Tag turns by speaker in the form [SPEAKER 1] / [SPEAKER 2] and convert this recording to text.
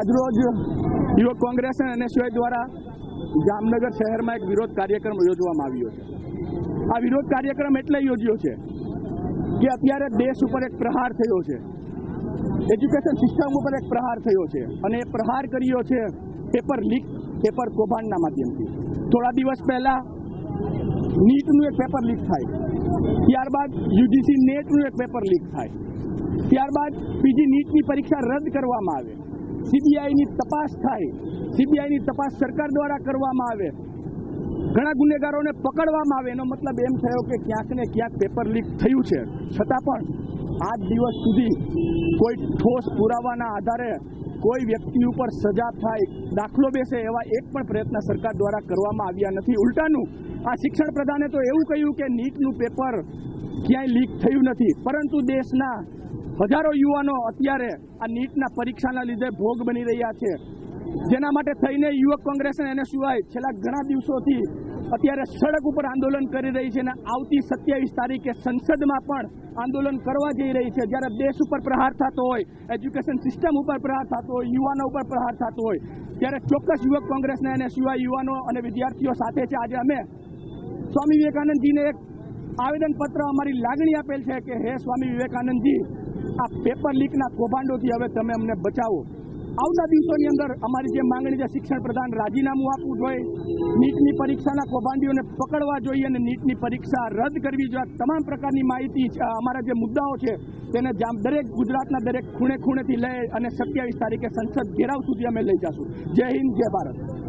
[SPEAKER 1] આજરોજ યુવક કોંગ્રેસ અને એનએસયુઆઈ દ્વારા જામનગર શહેરમાં એક વિરોધ કાર્યક્રમ યોજવામાં આવ્યો છે. આ વિરોધ કાર્યક્રમ એટલે યોજ્યો છે કે અત્યારે દેશ ઉપર એક પ્રહાર થયો છે. એજ્યુકેશન સિસ્ટમ ઉપર એક પ્રહાર થયો છે અને એ પ્રહાર કર્યો છે પેપર લીક પેપર કૌભાંડના માધ્યમથી. થોડા દિવસ પહેલા નીટનું એક પેપર લીક થાય. ત્યારબાદ યુજીસી નેટનું એક પેપર લીક થાય. ત્યારબાદ બીજી નીટની પરીક્ષા રદ કરવામાં આવે. સીબીઆઈની તપાસ થાય સીબીઆઈની તપાસ સરકાર દ્વારા કરવામાં આવે, ઘણા ગુનેગારોને પકડવામાં આવે, એનો મતલબ એમ થયો કે ક્યાંક ને ક્યાંક પેપર લીક થયું છે. છતાં પણ આજ દિવસ સુધી કોઈ ઠોસ પુરાવાના આધારે કોઈ વ્યક્તિ ઉપર સજા થાય, દાખલો બેસે એવા એક પણ પ્રયત્ન સરકાર દ્વારા કરવામાં આવ્યા નથી. ઉલટાનું, આ શિક્ષણ પ્રધાને તો એવું કહ્યું કે નીટનું પેપર ક્યાંય લીક થયું નથી. પરંતુ દેશના હજારો યુવાનો અત્યારે આ નીટના પરીક્ષાના લીધે ભોગ બની રહ્યા છે. જેના માટે થઈને યુવક કોંગ્રેસ એને સિવાય છેલ્લા ઘણા દિવસોથી અત્યારે સડક ઉપર આંદોલન કરી રહી છે અને આવતી સત્યાવીસ તારીખે સંસદમાં પણ આંદોલન કરવા જઈ રહી છે. જ્યારે દેશ ઉપર પ્રહાર થતો હોય, એજ્યુકેશન સિસ્ટમ ઉપર પ્રહાર થતો હોય, યુવાનો ઉપર પ્રહાર થતો હોય, ત્યારે ચોક્કસ યુવક કોંગ્રેસના એને સિવાય યુવાનો અને વિદ્યાર્થીઓ સાથે છે. આજે અમે સ્વામી વિવેકાનંદજીને એક આવેદનપત્ર અમારી લાગણી આપેલ છે કે, હે સ્વામી વિવેકાનંદજી આ પેપર લીકના કૌભાંડોથી હવે તમે અમને બચાવો. આવતા દિવસોની અંદર અમારી જે માંગણી છે, શિક્ષણ પ્રધાન રાજીનામું આપવું જોઈએ. નીટની પરીક્ષાના કૌભાંડીઓને પકડવા જોઈએ અને નીટની પરીક્ષા રદ કરવી જોઈએ. તમામ પ્રકારની માહિતી અમારા જે મુદ્દાઓ છે, તેને દરેક ગુજરાતના દરેક ખૂણે ખૂણેથી લઈ અને સત્યાવીસ તારીખે સંસદ ઘેરાવ સુધી અમે લઈ જશું. જય હિન્દ, જય ભારત.